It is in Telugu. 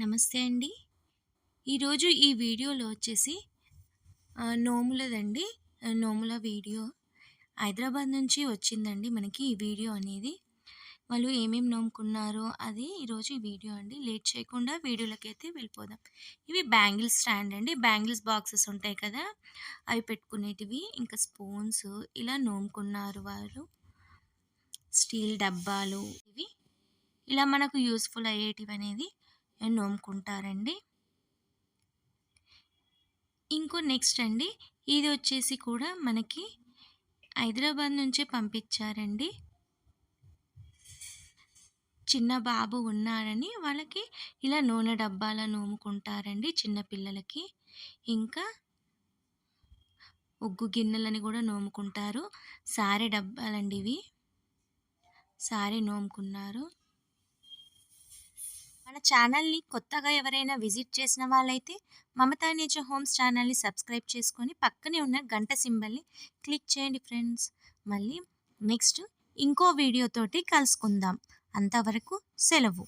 నమస్తే అండి. ఈరోజు ఈ వీడియోలో వచ్చేసి నోములదండి. నోముల వీడియో. హైదరాబాద్ నుంచి వచ్చిందండి మనకి ఈ వీడియో అనేది. వాళ్ళు ఏమేమి నోముకున్నారో అది ఈరోజు ఈ వీడియో అండి. లేట్ చేయకుండా వీడియోలకి అయితే వెళ్ళిపోదాం. ఇవి బ్యాంగిల్స్ స్టాండ్ అండి. బ్యాంగిల్స్ బాక్సెస్ ఉంటాయి కదా అవి పెట్టుకునేటివి. ఇంకా స్పూన్స్ ఇలా నోముకున్నారు వారు స్టీల్ డబ్బాలు ఇవి. ఇలా మనకు యూస్ఫుల్ అయ్యేటివి అనేది నోముకుంటారండి ఇంకో నెక్స్ట్ అండి. ఇది వచ్చేసి కూడా మనకి హైదరాబాద్ నుంచే పంపించారండి. చిన్న బాబు ఉన్నారని వాళ్ళకి ఇలా నూనె డబ్బాల నోముకుంటారండి చిన్నపిల్లలకి ఇంకా ఉగ్గు గిన్నెలని కూడా నోముకుంటారు. సారే డబ్బాలండి ఇవి. సారే నోముకున్నారు. ఛానల్ని కొత్తగా ఎవరైనా విజిట్ చేసిన వాళ్ళైతే మమతా నేచర్ హోమ్స్ ఛానల్ని సబ్స్క్రైబ్ చేసుకొని పక్కనే ఉన్న గంట సింబల్ని క్లిక్ చేయండి ఫ్రెండ్స్. మళ్ళీ నెక్స్ట్ ఇంకో వీడియోతోటి కలుసుకుందాం. అంతవరకు సెలవు.